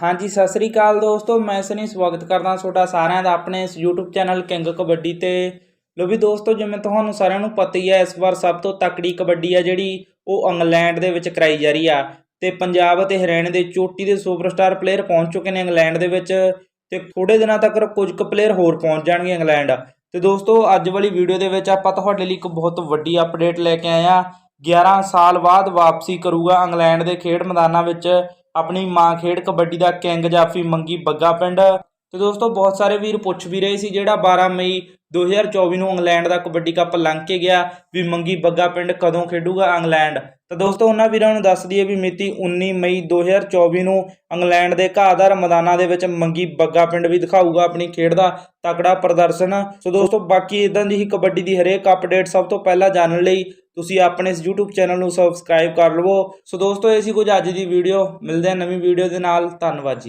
ਹਾਂਜੀ, ਸਤਿ ਸ੍ਰੀ ਅਕਾਲ ਦੋਸਤੋ, ਮੈਂ ਸਨੀ ਸਵਾਗਤ ਕਰਦਾ ਤੁਹਾਡਾ ਸਾਰਿਆਂ ਦਾ ਆਪਣੇ ਇਸ YouTube ਚੈਨਲ ਕਿੰਗ ਕਬੱਡੀ ਤੇ। ਲੋ ਵੀ ਦੋਸਤੋ, ਜਿਵੇਂ ਤੁਹਾਨੂੰ ਸਾਰਿਆਂ ਨੂੰ ਪਤਾ ਹੀ ਹੈ, ਇਸ ਵਾਰ ਸਭ ਤੋਂ ਤਕੜੀ ਕਬੱਡੀ ਆ ਜਿਹੜੀ ਉਹ ਇੰਗਲੈਂਡ ਦੇ ਵਿੱਚ ਕਰਾਈ ਜਾ ਰਹੀ ਆ। ਤੇ ਪੰਜਾਬ ਅਤੇ ਹਰਿਆਣਾ ਦੇ ਚੋਟੀ ਦੇ ਸੁਪਰਸਟਾਰ ਪਲੇਅਰ ਪਹੁੰਚ ਚੁੱਕੇ ਨੇ ਇੰਗਲੈਂਡ ਦੇ ਵਿੱਚ ਤੇ ਥੋੜੇ ਦਿਨਾਂ ਤੱਕ ਕੁਝ ਕੁ ਪਲੇਅਰ ਹੋਰ ਪਹੁੰਚ ਜਾਣਗੇ ਇੰਗਲੈਂਡ। ਤੇ ਦੋਸਤੋ, ਅੱਜ ਵਾਲੀ ਵੀਡੀਓ ਦੇ ਵਿੱਚ ਆਪਾਂ ਤੁਹਾਡੇ ਲਈ ਇੱਕ ਬਹੁਤ ਵੱਡੀ ਅਪਡੇਟ ਲੈ ਕੇ ਆਏ ਆ। 11 ਸਾਲ ਬਾਅਦ ਵਾਪਸੀ ਕਰੂਗਾ ਇੰਗਲੈਂਡ ਦੇ ਖੇਡ ਮੈਦਾਨਾਂ ਵਿੱਚ। ਆਪਣੀ ਮਾਂ ਖੇਡ ਕਬੱਡੀ ਦਾ ਕਿੰਗ ਜਾਫੀ ਮੰਗੀ ਬੱਗਾ ਪਿੰਡ। ਤੇ ਦੋਸਤੋ, ਬਹੁਤ ਸਾਰੇ ਵੀਰ ਪੁੱਛ ਵੀ ਰਹੇ ਸੀ ਜਿਹੜਾ 12 ਮਈ 2024 ਨੂੰ ਇੰਗਲੈਂਡ ਦਾ ਕਬੱਡੀ ਕੱਪ ਲੰਘ ਕੇ ਗਿਆ ਵੀ ਮੰਗੀ ਬੱਗਾ ਪਿੰਡ ਕਦੋਂ ਖੇਡੂਗਾ ਇੰਗਲੈਂਡ। ਤਾਂ ਦੋਸਤੋ, ਉਹਨਾਂ ਵੀਰਾਂ ਨੂੰ ਦੱਸ ਦਈਏ ਵੀ ਮਿਤੀ 19 ਮਈ 2024 ਨੂੰ ਇੰਗਲੈਂਡ ਦੇ ਘਾਹਦਾਰ ਮੈਦਾਨਾਂ ਦੇ ਵਿੱਚ ਮੰਗੀ ਬੱਗਾ ਪਿੰਡ ਵੀ ਦਿਖਾਊਗਾ ਆਪਣੀ ਖੇਡ ਦਾ ਤਕੜਾ ਪ੍ਰਦਰਸ਼ਨ। ਸੋ ਦੋਸਤੋ, ਬਾਕੀ ਇਦਾਂ ਦੀ ਹੀ ਕਬੱਡੀ ਦੀ ਹਰੇਕ ਅਪਡੇਟ ਸਭ ਤੋਂ ਪਹਿਲਾਂ ਜਾਣਨ ਲਈ ਤੁਸੀਂ ਆਪਣੇ ਇਸ YouTube ਚੈਨਲ ਨੂੰ ਸਬਸਕ੍ਰਾਈਬ ਕਰ ਲਵੋ। ਸੋ ਦੋਸਤੋ, ਇਹ ਸੀ ਕੁਝ ਅੱਜ ਦੀ ਵੀਡੀਓ ਮਿਲਦੇ ਹਾਂ ਨਵੀਂ ਵੀਡੀਓ ਦੇ ਨਾਲ। ਧੰਨਵਾਦ ਜੀ।